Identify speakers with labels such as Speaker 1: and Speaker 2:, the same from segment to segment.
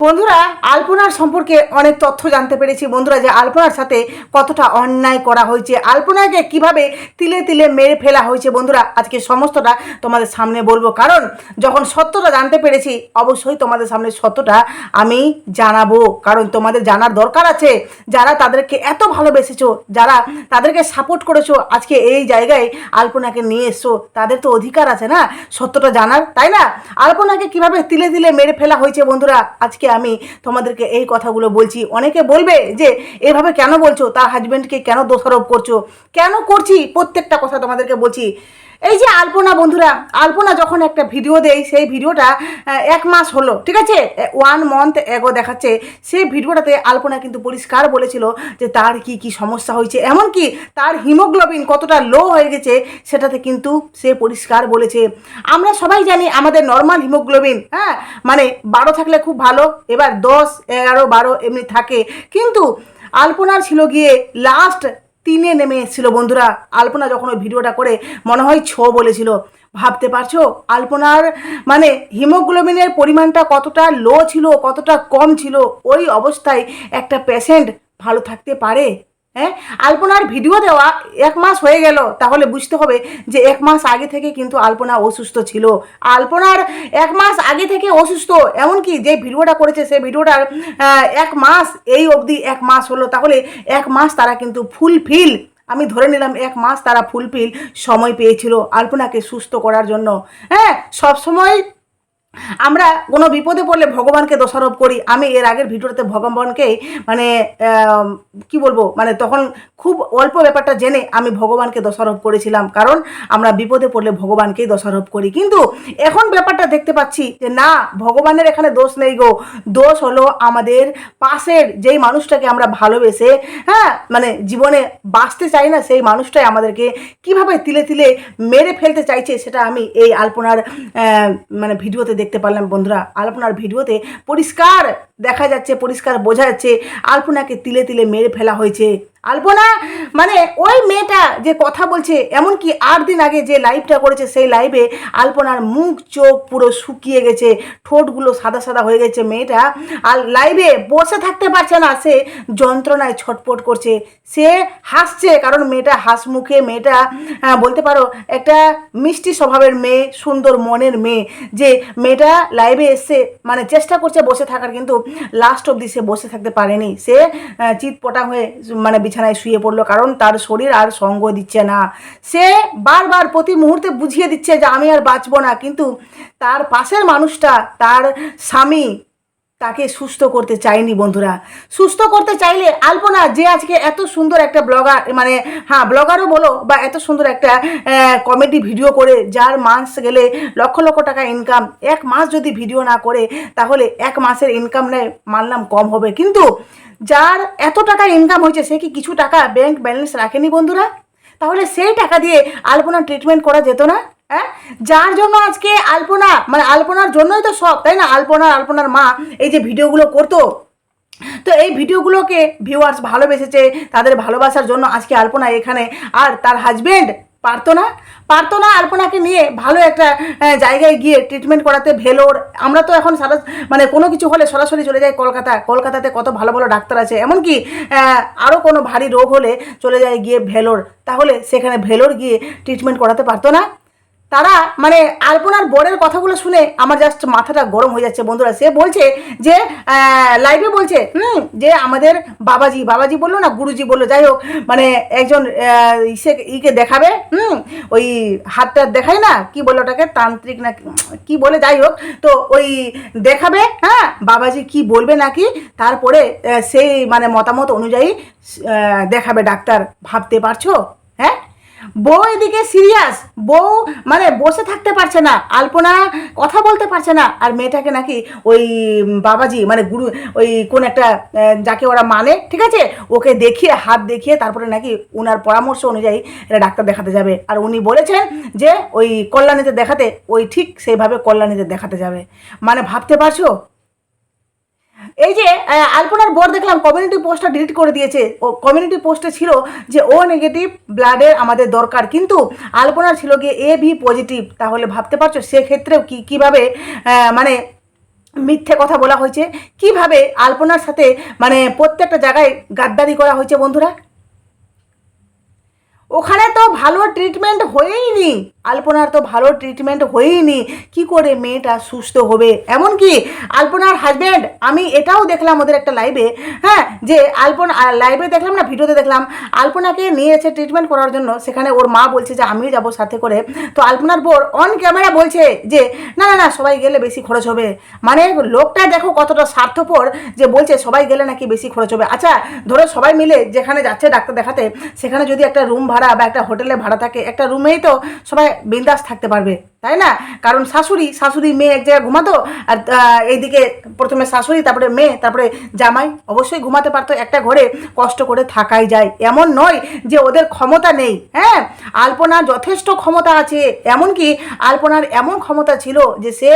Speaker 1: বন্ধুরা, আলপনার সম্পর্কে অনেক তথ্য জানতে পেরেছি। বন্ধুরা, যে আলপনার সাথে কতটা অন্যায় করা হয়েছে, আলপনাকে কীভাবে তিলে তিলে মেরে ফেলা হয়েছে বন্ধুরা, আজকে সমস্তটা তোমাদের সামনে বলব। কারণ, যখন সত্যটা জানতে পেরেছি, অবশ্যই তোমাদের সামনে সত্যটা আমি জানাব। কারণ, তোমাদের জানার দরকার আছে। যারা তাদেরকে এত ভালোবেসেছো, যারা তাদেরকে সাপোর্ট করেছ, আজকে এই জায়গায় আলপনাকে নিয়ে এসছো, তাদের তো অধিকার আছে না সত্যটা জানার, তাই না? আলপনাকে কীভাবে তিলে তিলে মেরে ফেলা হয়েছে বন্ধুরা, আজকে আমি তোমাদেরকে এই কথাগুলো বলছি। অনেকে বলবে যে, এভাবে কেন বলছো? তার হাজব্যান্ডকে কেন দোষারোপ করছ? কেন করছি? প্রত্যেকটা কথা তোমাদেরকে বলছি। এই যে আলপনা বন্ধুরা, আলপনা যখন একটা ভিডিও দেয়, সেই ভিডিওটা এক মাস হলো, ঠিক আছে? ওয়ান মান্থ এগো দেখাচ্ছে, সেই ভিডিওটাতে আলপনা কিন্তু পরিষ্কার বলেছিল যে তার কি কি সমস্যা হয়েছে। এমনকি তার হিমোগ্লোবিন কতটা লো হয়ে গেছে, সেটাতে কিন্তু সে পরিষ্কার বলেছে। আমরা সবাই জানি আমাদের নর্মাল হিমোগ্লোবিন হ্যাঁ? মানে বারো থাকলে খুব ভালো, এবার দশ, এগারো, বারো এমনি থাকে। কিন্তু আলপনার ছিল গিয়ে লাস্ট তিনে নেমে এসেছিল বন্ধুরা, আলপনা যখন ওই ভিডিওটা করে মনে হয় ছ বলেছিল। ভাবতে পারছ? আলপনার মানে হিমোগ্লোবিনের পরিমাণটা কতটা লো ছিল, কতটা কম ছিল, ওই অবস্থায় একটা পেশেন্ট ভালো থাকতে পারে? হ্যাঁ? আলপনার ভিডিও দেওয়া এক মাস হয়ে গেল। তাহলে বুঝতে হবে যে এক মাস আগে থেকে কিন্তু আলপনা অসুস্থ ছিল। আলপনার এক মাস আগে থেকে অসুস্থ। এমনকি যে ভিডিওটা করেছে, সেই ভিডিওটার এক মাস, এই অবধি এক মাস হলো। তাহলে এক মাস তারা কিন্তু ফুলফিল আমি ধরে নিলাম এক মাস তারা ফুলফিল সময় পেয়েছিল আলপনাকে সুস্থ করার জন্য। হ্যাঁ? সবসময় আমরা কোনো বিপদে পড়লে ভগবানকে দোষারোপ করি। আমি এর আগের ভিডিওতে ভগবানকে মানে কি বলব? মানে তখন খুব অল্প ব্যাপারটা জেনে আমি ভগবানকে দোষারোপ করেছিলাম। কারণ আমরা বিপদে পড়লে ভগবানকেই দোষারোপ করি। কিন্তু এখন ব্যাপারটা দেখতে পাচ্ছি যে, না, ভগবানের এখানে দোষ নেই গো। দোষ হলো আমাদের পাশের যেই মানুষটাকে আমরা ভালোবেসে হ্যাঁ মানে জীবনে বাঁচতে চাই না, সেই মানুষটাই আমাদেরকে কীভাবে তিলে তিলে মেরে ফেলতে চাইছে, সেটা আমি এই আলপনার মানে ভিডিওতে দেখতে পারলাম বন্ধুরা। আলপনার ভিডিওতে পরিষ্কার দেখা যাচ্ছে পরিষ্কার বোঝা যাচ্ছে আলপনাকে তিলে তিলে মেরে ফেলা হয়েছে। আলপনা মানে ওই মেয়েটা যে কথা বলছে এমনকি আট দিন আগে যে লাইভটা করেছে সেই লাইভে আলপনার মুখ চোখ পুরো শুকিয়ে গেছে ঠোঁটগুলো সাদা সাদা হয়ে গেছে মেয়েটা। আর লাইভে বসে থাকতে পারছে না সে যন্ত্রণায় ছটপট করছে। সে হাসছে কারণ মেয়েটা হাসমুখে মেয়েটা আহ, বলতে পারো একটা মিষ্টি স্বভাবের মেয়ে সুন্দর মনের মেয়ে যে মেয়েটা লাইভে এসছে মানে চেষ্টা করছে বসে থাকার কিন্তু লাস্ট অবধি সে বসে থাকতে পারেনি। সে চিৎপটা হয়ে মানে বিছানায় শুয়ে পড়ল কারণ তার শরীর আর সঙ্গ দিচ্ছে না। সে বারবার প্রতি মুহূর্তে বুঝিয়ে দিচ্ছে যে আমি আর বাঁচবো না। কিন্তু তার পাশের মানুষটা, তার স্বামী তাকে সুস্থ করতে চায়নি বন্ধুরা। সুস্থ করতে চাইলে আলপনা যে আজকে এত সুন্দর একটা ব্লগার মানে হ্যাঁ ব্লগারও বলো বা এত সুন্দর একটা কমেডি ভিডিও করে, যার মাস গেলে লক্ষ লক্ষ টাকা ইনকাম এক মাস যদি ভিডিও না করে, তাহলে এক মাসের ইনকাম নেয়, মানলাম কম হবে। কিন্তু যার এত টাকা ইনকাম হয়েছে, সে কি কিছু টাকা ব্যাংক ব্যালেন্স রাখেনি বন্ধুরা? তাহলে সেই টাকা দিয়ে আলপনা ট্রিটমেন্ট করা যেত না? হ্যাঁ? যার জন্য আজকে আলপনা মানে আলপনার জন্যই তো সব, তাই না? আলপনা আলপনার মা এই যে ভিডিওগুলো করতো। তো এই ভিডিওগুলোকে ভিউয়ার্স ভালোবেসেছে, তাদের ভালোবাসার জন্য আজকে আলপনা এখানে। আর তার হাজবেন্ড পারতো না পারতো না আলপনাকে নিয়ে ভালো একটা জায়গায় গিয়ে ট্রিটমেন্ট করাতে ভেলোর। আমরা তো এখন সারা মানে কোনো কিছু হলে সরাসরি চলে যাই কলকাতা। কলকাতাতে কত ভালো ভালো ডাক্তার আছে। এমনকি আরও কোনো ভারী রোগ হলে চলে যায় গিয়ে ভেলোর। তাহলে সেখানে ভেলোর গিয়ে ট্রিটমেন্ট করাতে পারতো না। তারা মানে আলপনার বরের কথাগুলো শুনে আমার জাস্ট মাথাটা গরম হয়ে যাচ্ছে বন্ধুরা। সে বলছে যে লাইভে বলছে, হুম, যে আমাদের বাবাজি বাবাজি বলল না, গুরুজি বলল, যাই হোক মানে একজন ইসে, ইকে দেখাবে, হুম, ওই হাতটা দেখায় না, কি বলে ওটাকে, তান্ত্রিক না কি বলে, যাই হোক, তো ওই দেখাবে হ্যাঁ বাবাজি কি বলবে নাকি, তারপরে সেই মানে মতামত অনুযায়ী দেখাবে, ডাক্তার, ভাবতে পারছ? হ্যাঁ বউ এদিকে সিরিয়াস বউ মানে বসে থাকতে পারছে না, আলপনা কথা বলতে পারছে না, আর মেয়েটাকে নাকি ওই বাবাজি মানে গুরু, ওই কোন একটা যাকে ওরা মানে ঠিক আছে? ওকে দেখিয়ে, হাত দেখিয়ে তারপরে নাকি ওনার পরামর্শ অনুযায়ী এটা ডাক্তার দেখাতে যাবে। আর উনি বলেছেন যে ওই কল্যাণীতে দেখাতে, ওই ঠিক সেইভাবে কল্যাণীতে দেখাতে যাবে। মানে ভাবতে পারছ? এই যে আলপনার বর দেখলাম কমিউনিটি পোস্টটা ডিলিট করে দিয়েছে। ও কমিউনিটি পোস্টে ছিল যে, ও নেগেটিভ ব্লাডের আমাদের দরকার। কিন্তু আলপনার ছিল গিয়ে এ বি পজিটিভ তাহলে ভাবতে পারছ, সেক্ষেত্রেও কী, কীভাবে মানে মিথ্যে কথা বলা হয়েছে? কীভাবে আলপনার সাথে মানে প্রত্যেকটা জায়গায় গাদ্দারি করা হয়েছে বন্ধুরা? ওখানে তো ভালো ট্রিটমেন্ট হয়েইনি। আলপনার তো ভালো ট্রিটমেন্ট হয়েইনি। কি করে মেয়েটা সুস্থ হবে? এমনকি আলপনার হাজব্যান্ড আমি এটাও দেখলাম ওদের একটা লাইভে হ্যাঁ যে আলপনা লাইভে দেখলাম না ভিডিওতে দেখলাম, আলপনাকে নিয়ে এসে ট্রিটমেন্ট করার জন্য। সেখানে ওর মা বলছে যে, আমিও যাব সাথে করে। তো আলপনার বোর অন ক্যামেরা বলছে যে, না না না, সবাই গেলে বেশি খরচ হবে। মানে লোকটা দেখো কতটা স্বার্থপর যে বলছে, সবাই গেলে নাকি বেশি খরচ হবে। আচ্ছা ধরো সবাই মিলে যেখানে যাচ্ছে ডাক্তার দেখাতে, সেখানে যদি একটা রুম ভাড়া বা একটা হোটেলে ভাড়া থাকে, একটা রুমেই তো সবাই বিন্দাস থাকতে পারবে, তাই না? কারণ শাশুড়ি শাশুড়ি মেয়ে এক জায়গায় ঘুমাতো আর এইদিকে প্রথমে শাশুড়ি, তারপরে মেয়ে, তারপরে জামাই অবশ্যই ঘুমাতে পারতো একটা ঘরে, কষ্ট করে থাকাই যায়। এমন নয় যে ওদের ক্ষমতা নেই হ্যাঁ? আলপনার যথেষ্ট ক্ষমতা আছে, এমনকি আলপনার এমন ক্ষমতা ছিল যে সে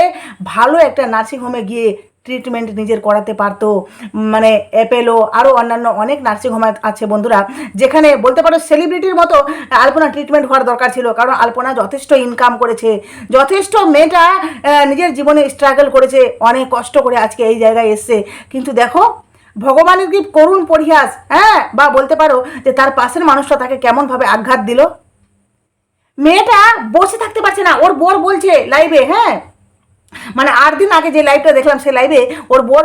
Speaker 1: ভালো একটা নার্সিংহোমে গিয়ে ট্রিটমেন্ট নিজের করাতে পারতো। মানে অ্যাপেলো আরও অন্যান্য অনেক নার্সিং নার্সিংহোম আছে বন্ধুরা, যেখানে বলতে পারো সেলিব্রিটির মতো আলপনা ট্রিটমেন্ট হওয়ার দরকার ছিল, কারণ আলপনা যথেষ্ট ইনকাম করেছে। যথেষ্ট মেয়েটা নিজের জীবনে স্ট্রাগল করেছে, অনেক কষ্ট করে আজকে এই জায়গায় এসছে। কিন্তু দেখো, ভগবানের কি করুণ পরিহাস হ্যাঁ? বা বলতে পারো যে তার পাশের মানুষটা তাকে কেমনভাবে আঘাত দিল? মেয়েটা বসে থাকতে পারছে না, ওর বর বলছে লাইভে হ্যাঁ? মানে আট দিন আগে যে লাইভটা দেখলাম, সেই লাইভে ওর বোর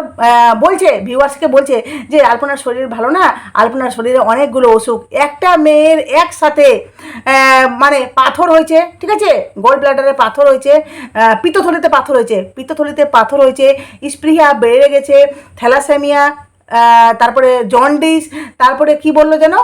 Speaker 1: বলছে ভিউয়ার্সকে বলছে যে, আলপনার শরীর ভালো না? আলপনার শরীরে অনেকগুলো অসুখ। একটা মেয়ের একসাথে মানে পাথর হয়েছে, ঠিক আছে? গোল্ড ব্লাডারে পাথর হয়েছে পিত্তথলিতে পাথর হয়েছে। পিত্তথলিতে পাথর হয়েছে স্প্রিহা বেড়ে গেছে, থ্যালাসেমিয়া তারপরে জন্ডিস তারপরে কি বলল যেন?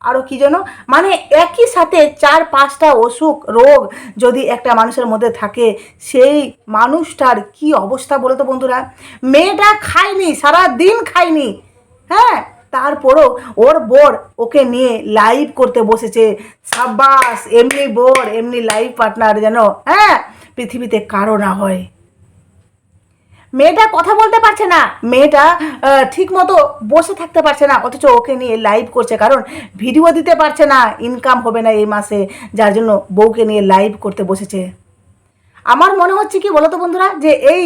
Speaker 1: আরও কি যেন? মানে একই সাথে চার পাঁচটা অসুখ, রোগ যদি একটা মানুষের মধ্যে থাকে, সেই মানুষটার কি অবস্থা বলো তো বন্ধুরা? মেয়েটা খায়নি সারা দিন খায়নি। হ্যাঁ? তারপরও ওর বোর ওকে নিয়ে লাইভ করতে বসেছে। সাব্বাস, এমনি বোর, এমনি লাইভ পার্টনার যেন হ্যাঁ? পৃথিবীতে কারও না হয়। মেয়েটা কথা বলতে পারছে না। মেয়েটা ঠিক মতো বসে থাকতে পারছে না, অথচ ওকে নিয়ে লাইভ করছে, কারণ ভিডিও দিতে পারছে না ইনকাম হবে না এই মাসে, যার জন্য বউকে নিয়ে লাইভ করতে বসেছে। আমার মনে হচ্ছে কি বলতো বন্ধুরা, যে এই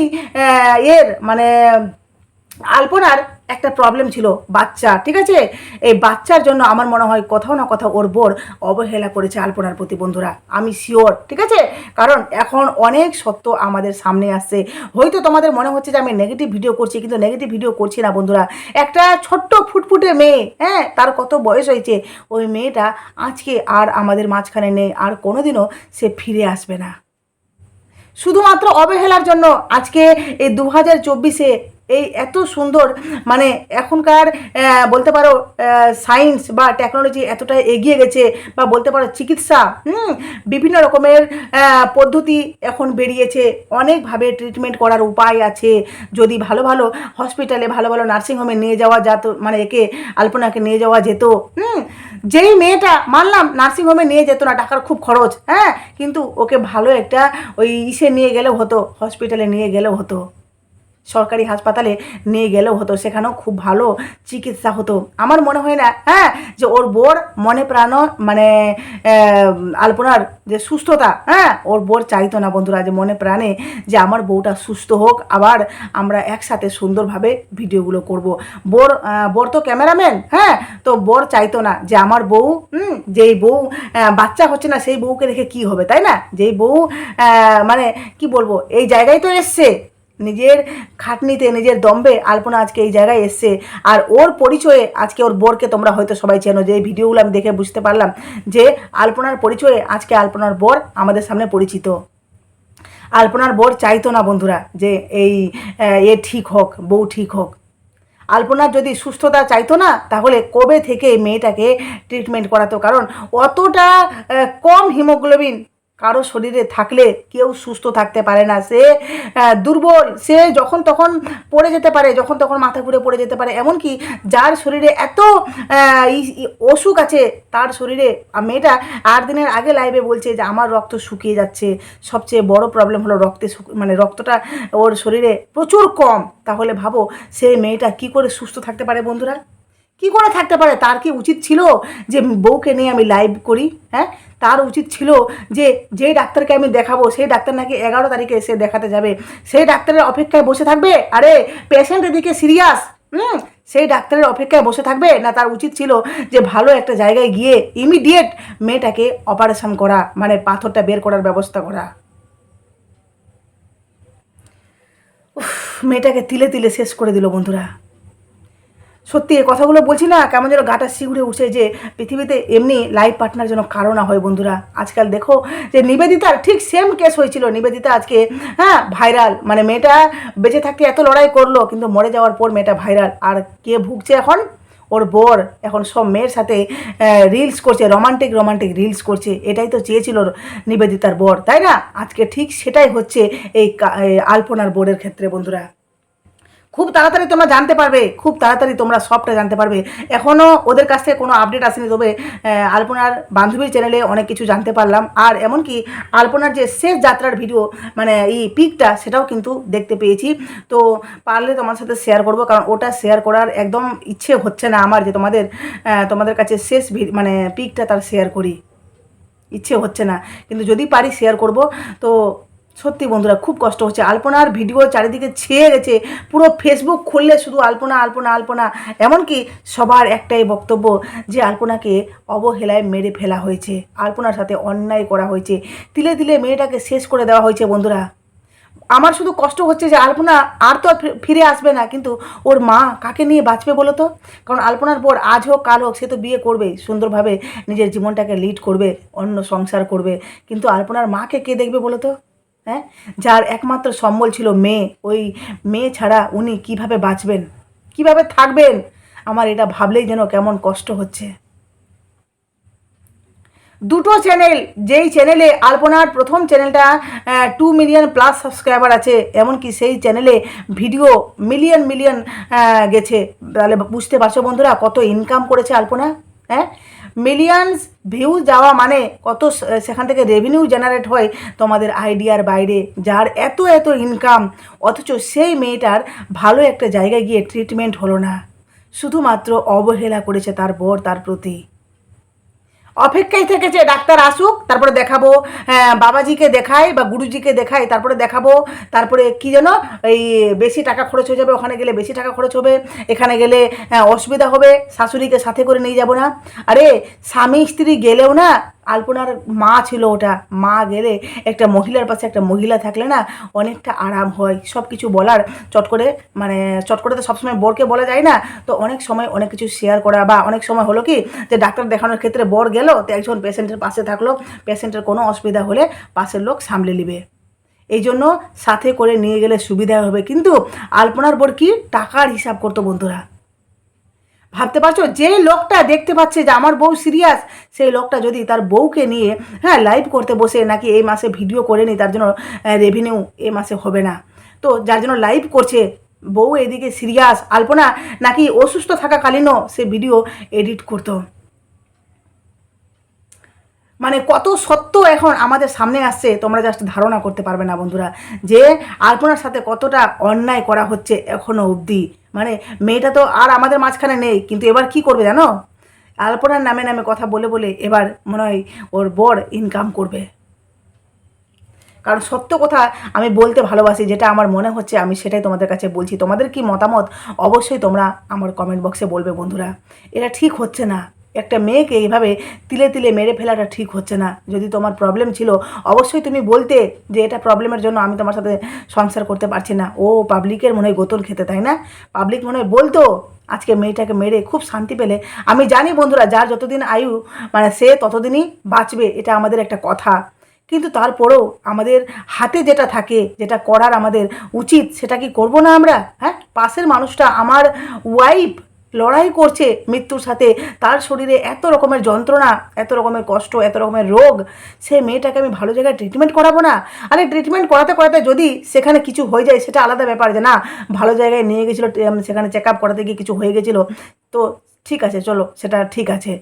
Speaker 1: এর মানে আলপনার একটা প্রবলেম ছিল বাচ্চা, ঠিক আছে? এই বাচ্চার জন্য আমার মনে হয় কোথাও না কোথাও ওর বোর অবহেলা করেছে আলপনার প্রতি বন্ধুরা, আমি শিওর ঠিক আছে? কারণ এখন অনেক সত্য আমাদের সামনে আসছে। হয়তো তোমাদের মনে হচ্ছে যে আমি নেগেটিভ ভিডিও করছি, কিন্তু নেগেটিভ ভিডিও করছি না বন্ধুরা। একটা ছোট্ট ফুটফুটে মেয়ে হ্যাঁ তার কত বয়স হয়েছে, ওই মেয়েটা আজকে আর আমাদের মাঝখানে নেই, আর কোনোদিনও সে ফিরে আসবে না। শুধুমাত্র অবহেলার জন্য আজকে এই দু হাজার চব্বিশে এই এত সুন্দর মানে এখনকার বলতে পারো সায়েন্স বা টেকনোলজি এতটা এগিয়ে গেছে বা বলতে পারো চিকিৎসা, হুম, বিভিন্ন রকমের পদ্ধতি এখন বেরিয়েছে, অনেকভাবে ট্রিটমেন্ট করার উপায় আছে। যদি ভালো ভালো হসপিটালে ভালো ভালো নার্সিংহোমে নিয়ে যাওয়া যেত মানে একে আলপনাকে নিয়ে যাওয়া যেত, হুম, যেই মেয়েটা মানলাম নার্সিংহোমে নিয়ে যেত না, টাকার খুব খরচ হ্যাঁ কিন্তু ওকে ভালো একটা ওই ইসে নিয়ে গেলেও হতো হসপিটালে নিয়ে গেলেও হতো। সরকারি হাসপাতালে নিয়ে গেলেও হতো, সেখানেও খুব ভালো চিকিৎসা হতো। আমার মনে হয় না হ্যাঁ যে ওর বোর মনে প্রাণ মানে আলপনার যে সুস্থতা হ্যাঁ ওর বোর চাইতো না বন্ধুরা, যে মনে প্রাণে যে আমার বউটা সুস্থ হোক, আবার আমরা একসাথে সুন্দরভাবে ভিডিওগুলো করব। বোর বোর তো ক্যামেরাম্যান হ্যাঁ তো বোর চাইতো না যে আমার বউ, হুম, যেই বউ বাচ্চা হচ্ছে না, সেই বউকে রেখে কি হবে, তাই না? যেই বউ মানে কি বলব, এই জায়গায় তো এসছে। নিজের খাটনিতে, নিজের দম্বে আলপনা আজকে এই জায়গায় এসছে। আর ওর পরিচয়ে আজকে ওর বোরকে তোমরা হয়তো সবাই চেনো, যে এই ভিডিওগুলো আমি দেখে বুঝতে পারলাম যে আলপনার পরিচয়ে আজকে আলপনার বর আমাদের সামনে পরিচিত। আলপনার বর চাইতো না বন্ধুরা যে এই এ ঠিক হোক, বউ ঠিক হোক। আলপনার যদি সুস্থতা চাইতো না, তাহলে কবে থেকে এই মেয়েটাকে ট্রিটমেন্ট করাতো? কারণ অতটা কম হিমোগ্লোবিন কারও শরীরে থাকলে কেউ সুস্থ থাকতে পারে না। সে দুর্বল। সে যখন তখন পড়ে যেতে পারে, যখন তখন মাথা ঘুরে পড়ে যেতে পারে। এমনকি যার শরীরে এত অসুখ আছে, তার শরীরে মেয়েটা আট দিনের আগে লাইভে বলছে যে, আমার রক্ত শুকিয়ে যাচ্ছে। সবচেয়ে বড় প্রবলেম হলো রক্তে মানে রক্তটা ওর শরীরে প্রচুর কম। তাহলে ভাবো সেই মেয়েটা কি করে সুস্থ থাকতে পারে বন্ধুরা? কি করে থাকতে পারে? তার কি উচিত ছিল যে বউকে নিয়ে আমি লাইভ করি? হ্যাঁ? তার উচিত ছিল যে যে ডাক্তারকে আমি দেখাবো, সেই ডাক্তার নাকি এগারো তারিখে এসে দেখাতে যাবে। সেই ডাক্তারের অপেক্ষায় বসে থাকবে? আরে পেশেন্ট এদিকে সিরিয়াস হুম? সেই ডাক্তারের অপেক্ষায় বসে থাকবে? না, তার উচিত ছিল যে ভালো একটা জায়গায় গিয়ে ইমিডিয়েট মেয়েটাকে অপারেশন করা মানে পাথরটা বের করার ব্যবস্থা করা। মেয়েটাকে তিলে তিলে শেষ করে দিল বন্ধুরা। সত্যি, এই কথাগুলো বলছি না, কেমন যেন গাটা শিগুড়ে উঠছে যে পৃথিবীতে এমনি লাইফ পার্টনার যেন কারও না হয় বন্ধুরা। আজকাল দেখো যে নিবেদিতার ঠিক সেম কেস হয়েছিল। নিবেদিতা আজকে হ্যাঁ ভাইরাল মানে মেয়েটা বেঁচে থাকতে এত লড়াই করল, কিন্তু মরে যাওয়ার পর মেয়েটা ভাইরাল আর কে ভুগছে এখন? ওর বর। এখন সব মেয়ের সাথে রিলস করছে রোমান্টিক রোমান্টিক রিলস করছে। এটাই তো চেয়েছিল নিবেদিতার বর, তাই না? আজকে ঠিক সেটাই হচ্ছে এই আলপনার বোর্ডের ক্ষেত্রে বন্ধুরা। খুব তাড়াতাড়ি তোমরা জানতে পারবে, খুব তাড়াতাড়ি তোমরা সবটা জানতে পারবে। এখনও ওদের কাছ থেকে কোনো আপডেট আসেনি, তবে আলপনার বান্ধবীর চ্যানেলে অনেক কিছু জানতে পারলাম। আর এমনকি আলপনার যে শেষ যাত্রার ভিডিও মানে এই পিকটা সেটাও কিন্তু দেখতে পেয়েছি। তো পারলে তোমার সাথে শেয়ার করব, কারণ ওটা শেয়ার করার একদম ইচ্ছে হচ্ছে না আমার যে তোমাদের তোমাদের কাছে শেষ মানে পিকটা তার শেয়ার করি। ইচ্ছে হচ্ছে না। কিন্তু যদি পারি শেয়ার করব, তো সত্যি বন্ধুরা, খুব কষ্ট হচ্ছে। আলপনার ভিডিও চারিদিকে ছেয়ে গেছে। পুরো ফেসবুক খুললে শুধু আলপনা আলপনা আলপনা। এমনকি সবার একটাই বক্তব্য যে আলপনাকে অবহেলায় মেরে ফেলা হয়েছে। আলপনার সাথে অন্যায় করা হয়েছে। তিলে তিলে মেয়েটাকে শেষ করে দেওয়া হয়েছে বন্ধুরা। আমার শুধু কষ্ট হচ্ছে যে আলপনা আর তো ফিরে আসবে না। কিন্তু ওর মা কাকে নিয়ে বাঁচবে বলো তো? কারণ আলপনার পর আজ হোক, কাল হোক, সে তো বিয়ে করবে, সুন্দরভাবে নিজের জীবনটাকে লিড করবে, অন্য সংসার করবে। কিন্তু আলপনার মাকে কে দেখবে বলো তো? হ্যাঁ? যার একমাত্র সম্বল ছিল মেয়ে। ওই মেয়ে ছাড়া উনি কীভাবে বাঁচবেন? কীভাবে থাকবেন? আমার এটা ভাবলেই যেন কেমন কষ্ট হচ্ছে। দুটো চ্যানেল যেই চ্যানেলে আলপনার প্রথম চ্যানেলটা টু মিলিয়ন প্লাস সাবস্ক্রাইবার আছে, এমনকি সেই চ্যানেলে ভিডিও মিলিয়ন মিলিয়ন গেছে। তাহলে বুঝতে পারছ বন্ধুরা কত ইনকাম করেছে আলপনা? হ্যাঁ? মিলিয়নস ভিউ যাওয়া মানে কত সেখান থেকে রেভিনিউ জেনারেট হয় তোমাদের আইডিয়ার বাইরে, যার এত এত ইনকাম অথচ সেই মেয়েটার ভালো একটা জায়গায় গিয়ে ট্রিটমেন্ট হলো না। শুধুমাত্র অবহেলা করেছে তার বর তার প্রতি। অপেক্ষায় থেকেছে ডাক্তার আসুক তারপরে দেখাবো হ্যাঁ, বাবাজিকে দেখাই বা গুরুজিকে দেখাই তারপরে দেখাবো তারপরে কি যেন এই বেশি টাকা খরচ হয়ে যাবে ওখানে গেলে বেশি টাকা খরচ হবে এখানে গেলে হ্যাঁ, অসুবিধা হবে শাশুড়িকে সাথে করে নিয়ে যাব না। আরে স্বামী স্ত্রী গেলেও না আলপনার মা ছিল ওটা, মা গেলে একটা মহিলার পাশে একটা মহিলা থাকলে না অনেকটা আরাম হয়। সব কিছু বলার, চট করে মানে চট করে তো সবসময় বরকে বলা যায় না। তো অনেক সময় অনেক কিছু শেয়ার করা বা অনেক সময় হলো কি যে ডাক্তার দেখানোর ক্ষেত্রে বর গেল, তো একজন পেশেন্টের পাশে থাকল পেশেন্টের কোনো অসুবিধা হলে পাশের লোক সামলে নেবে। এই জন্য সাথে করে নিয়ে গেলে সুবিধা হবে। কিন্তু আলপনার বর কি? টাকার হিসাব করতো বন্ধুরা। ভাবতে পারছ? যে লোকটা দেখতে পাচ্ছে যে আমার বউ সিরিয়াস সেই লোকটা যদি তার বউকে নিয়ে হ্যাঁ লাইভ করতে বসে নাকি এই মাসে ভিডিও করে নি, তার জন্য রেভিনিউ এ মাসে হবে না। তো যার জন্য লাইভ করছে, বউ এদিকে সিরিয়াস আলপনা নাকি অসুস্থ থাকাকালীনও সে ভিডিও এডিট করতো। মানে কত সত্য এখন আমাদের সামনে আসছে, তোমরা জাস্ট ধারণা করতে পারবে না বন্ধুরা, যে আলপনার সাথে কতটা অন্যায় করা হচ্ছে এখনও অবধি। মানে মেয়েটা তো আর আমাদের মাঝখানে নেই, কিন্তু এবার কি করবে জানো? আলপনার নামে নামে কথা বলে বলে এবার মনে হয় ওর বর ইনকাম করবে। কারণ সত্য কথা আমি বলতে ভালোবাসি, যেটা আমার মনে হচ্ছে, আমি সেটাই তোমাদের কাছে বলছি। তোমাদের কি মতামত? অবশ্যই তোমরা আমার কমেন্ট বক্সে বলবে বন্ধুরা। এটা ঠিক হচ্ছে না। একটা মেয়েকে এইভাবে তিলে তিলে মেরে ফেলাটা ঠিক হচ্ছে না। যদি তোমার প্রবলেম ছিল, অবশ্যই তুমি বলতে যে এটা প্রবলেমের জন্য আমি তোমার সাথে সংসার করতে পারছি না। ও পাবলিকের মনে হয় গোতল খেতে, তাই না? পাবলিক মনে হয় বলতো, আজকে মেয়েটাকে মেরে খুব শান্তি পেলে। আমি জানি বন্ধুরা, যার যতদিন আয়ু মানে সে ততদিনই বাঁচবে, এটা আমাদের একটা কথা। কিন্তু তারপরেও আমাদের হাতে যেটা থাকে, যেটা করার আমাদের উচিত, সেটা কি করব না আমরা? হ্যাঁ? পাশের মানুষটা আমার ওয়াইফ লড়াই করছে মৃত্যুর সাথে। তার শরীরে এত রকমের যন্ত্রণা, এত রকমের কষ্ট, এত রকমের রোগ, সে মেয়েটাকে আমি ভালো জায়গায় ট্রিটমেন্ট করাবো না? আরে ট্রিটমেন্ট করাতে করাতে যদি সেখানে কিছু হয়ে যায়, সেটা আলাদা ব্যাপার যে না, ভালো জায়গায় নিয়ে গেছিল সেখানে চেক আপ করাতে গিয়ে কিছু হয়ে গেছিল, তো ঠিক আছে, চলো, সেটা ঠিক আছে।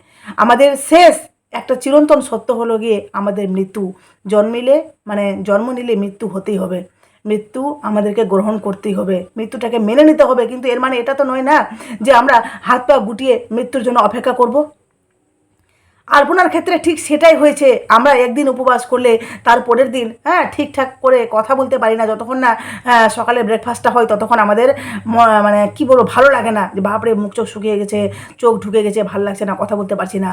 Speaker 1: আমাদের শেষ একটা চিরন্তন সত্য হলো গিয়ে আমাদের মৃত্যু। জন্মিলে মানে জন্ম নিলে মৃত্যু হতেই হবে। মৃত্যু আমাদেরকে গ্রহণ করতেই হবে। মৃত্যুটাকে মেনে নিতে হবে। কিন্তু এর মানে এটা তো নয় না যে আমরা হাত পা গুটিয়ে মৃত্যুর জন্য অপেক্ষা করব। আলপনার ক্ষেত্রে ঠিক সেটাই হয়েছে। আমরা একদিন উপবাস করলে তার পরের দিন হ্যাঁ ঠিকঠাক করে কথা বলতে পারি না। যতক্ষণ না সকালে ব্রেকফাস্টটা হয়, ততক্ষণ আমাদের মানে কি বলব, ভালো লাগে না যে বাপরে, মুখ চোখ শুকিয়ে গেছে, চোখ ঢুকে গেছে, ভালো লাগছে না, কথা বলতে পারছি না।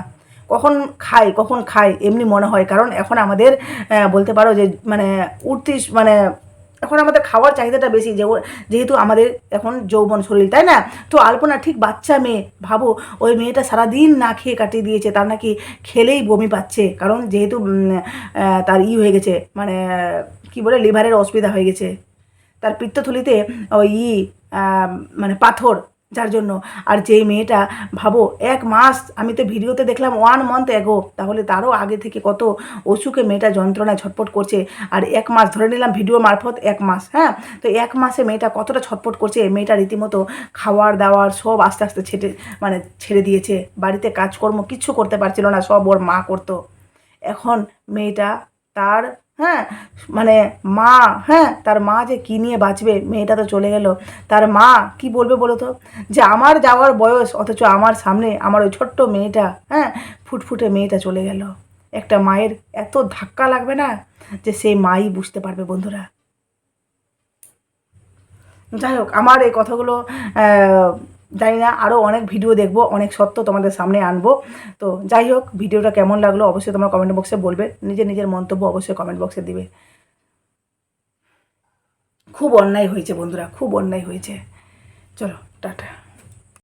Speaker 1: কখন খাই কখন খাই, এমনি মনে হয়। কারণ এখন আমাদের বলতে পারো যে মানে উঠতি মানে এখন আমাদের খাওয়ার চাহিদাটা বেশি যেহেতু আমাদের এখন যৌবন শরীর, তাই না? তো আলপনা ঠিক বাচ্চা মেয়ে, ভাবো, ওই মেয়েটা সারাদিন না খেয়ে কাটিয়ে দিয়েছে, তার নাকি খেলেই বমি পাচ্ছে, কারণ যেহেতু তার ই হয়ে গেছে মানে কি বলে লিভারের অসুবিধা হয়ে গেছে। তার পিত্তথলিতে ওই ই মানে পাথর যার জন্য। আর যেই মেয়েটা, ভাবো, এক মাস আমি তো ভিডিওতে দেখলাম ওয়ান মান্থ এগো তাহলে তারও আগে থেকে কত অসুখে মেয়েটা যন্ত্রণায় ছটপট করছে। আর এক মাস ধরে নিলাম ভিডিও মারফত এক মাস হ্যাঁ? তো এক মাসে মেয়েটা কতটা ছটপট করছে, মেয়েটা রীতিমতো খাওয়ার দাওয়ার সব আস্তে আস্তে ছেটে মানে ছেড়ে দিয়েছে। বাড়িতে কাজকর্ম কিচ্ছু করতে পারছিল না, সব ওর মা করতো। এখন মেয়েটা তার হ্যাঁ মানে মা হ্যাঁ তার মা যে কী নিয়ে বাঁচবে, মেয়েটা তো চলে গেল। তার মা কি বলবে বলো তো? যে আমার যাওয়ার বয়স, অথচ আমার সামনে আমার ওই ছোট্ট মেয়েটা হ্যাঁ ফুটফুটে মেয়েটা চলে গেল। একটা মায়ের এত ধাক্কা লাগবে না যে সেই মাই বুঝতে পারবে, বন্ধুরা। যাই হোক, আমার এই কথাগুলো জানি না আরও অনেক ভিডিও দেখব, অনেক সত্য তোমাদের সামনে আনব। তো যাই হোক ভিডিওটা কেমন লাগল অবশ্যই তোমরা কমেন্ট বক্সে বলবে, নিজের নিজের মন্তব্য অবশ্যই কমেন্ট বক্সে দিবে। খুব অন্যায় হয়েছে বন্ধুরা, খুব অন্যায় হয়েছে। চলো, টাটা।